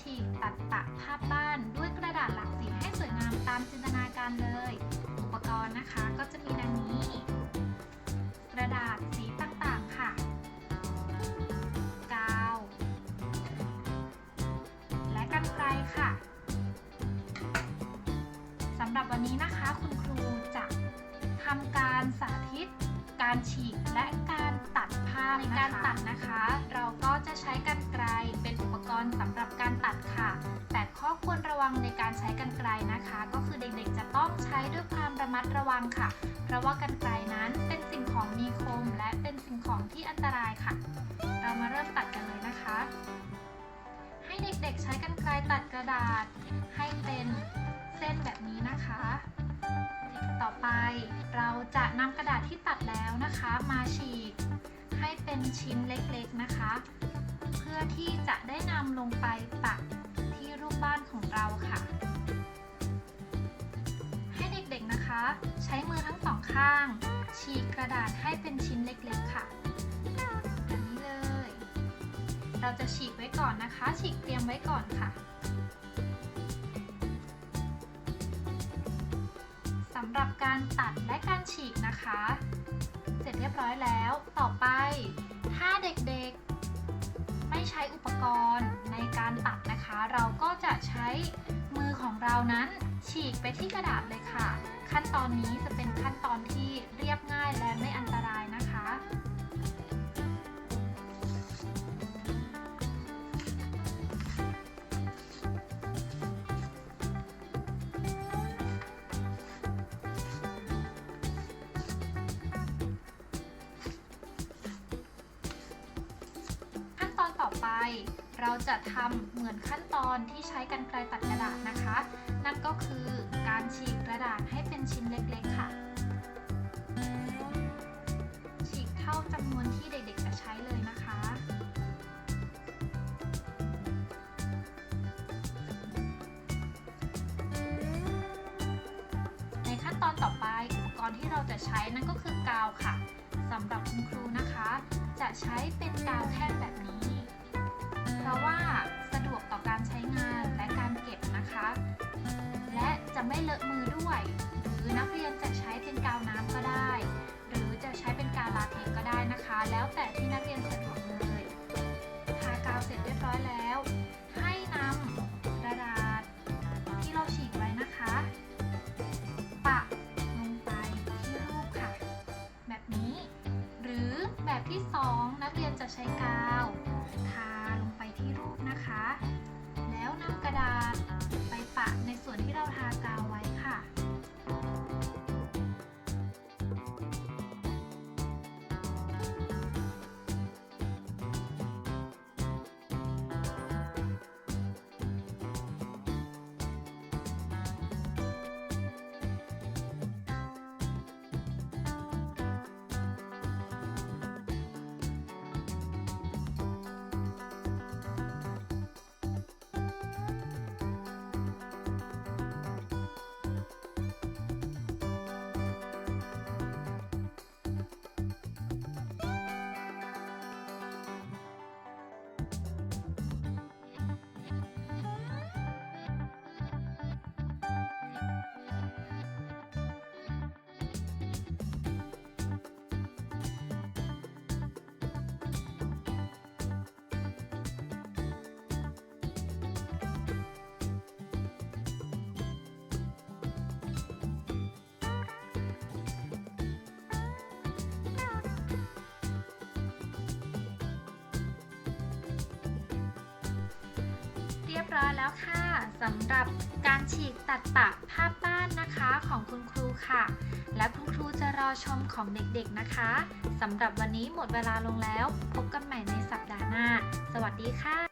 ฉีกตัดปะภาพบ้านด้วยกระดาษหลากสีให้สวยงามตามจินตนาการเลย อุปกรณ์นะคะก็จะมีดังนี้ กระดาษสีต่างๆค่ะ กาว และกรรไกรค่ะสำหรับวันนี้นะคะคุณครูจะทำการสาธิต การฉีกและการตัดภาพในการตัดนะคะ เราก็จะใช้กรรไกรเป็นอุปก รณ์สำหรับการตัดค่ะ แต่ข้อควรระวังในการใช้กรรไกรนะคะ ก็คือเด็กๆจะต้องใช้ด้วยความระมัดระวังค่ะ เพราะว่ากรรไกรนั้นเป็นสิ่งของมีคม และเป็นสิ่งของที่อันตรายค่ะ เรามาเริ่มตัดกันเลยนะคะ ให้เด็กๆใช้กรรไกรตัดกระดาษ ให้เป็นเส้นแบบนี้นะคะต่อไปเราจะนำกระดาษที่ตัดแล้วนะคะ มาฉีกให้เป็นชิ้นเล็กๆนะคะ เพื่อที่จะได้นำลงไปปักที่รูปบ้านของเราค่ะ ให้เด็กๆนะคะ ใช้มือทั้งสองข้าง ฉีกกระดาษให้เป็นชิ้นเล็กๆค่ะแบบนี้เลย เราจะฉีกไว้ก่อนนะคะ ฉีกเตรียมไว้ก่อนค่ะสำหรับการตัดและการฉีกนะคะ เสร็จเรียบร้อยแล้ว ต่อไป ถ้าเด็กๆ ใช้อุปกรณ์ในการตัดนะคะ เราก็จะใช้มือของเรานั้นฉีกไปที่กระดาษเลยค่ะ ขั้นตอนนี้จะเป็นขั้นตอนที่เรียบง่ายและไม่อันตรายนะคะ ต่อไป เราจะทำเหมือนขั้นตอนที่ใช้กันไกรตัดกระดาษนะคะ นั่นก็คือการฉีกกระดาษให้เป็นชิ้นเล็กๆค่ะ ฉีกเท่าจำนวนที่เด็กๆจะใช้เลยนะคะในขั้นตอนต่อไปอุปกรณ์ที่เราจะใช้นั่นก็คือกาวค่ะสำหรับคุณครูนะคะ จะใช้เป็นกาวแท่งแบบนี้ ไม่เลอะมือด้วย หรือนักเรียนจะใช้เป็นกาวน้ำก็ได้ หรือจะใช้เป็นกาวลาเทกก็ได้นะคะ แล้วแต่ที่นักเรียนสะดวกเลยทากาวเสร็จเรียบร้อยแล้ว ให้นำกระดาษที่เราฉีกไว้นะคะ ปะลงไปที่รูปค่ะ แบบนี้ หรือแบบที่ 2 นักเรียนจะใช้กาวทาลงไปที่รูปนะคะ นำกระดาษไปปะในส่วนที่เราทากาวไว้ค่ะ แล้วค่ะสำหรับการฉีกตัดปะภาพบ้านนะคะของคุณครูค่ะ และคุณครูจะรอชมของเด็กๆนะคะสำหรับวันนี้หมดเวลาลงแล้ว พบกันใหม่ในสัปดาห์หน้า สวัสดีค่ะ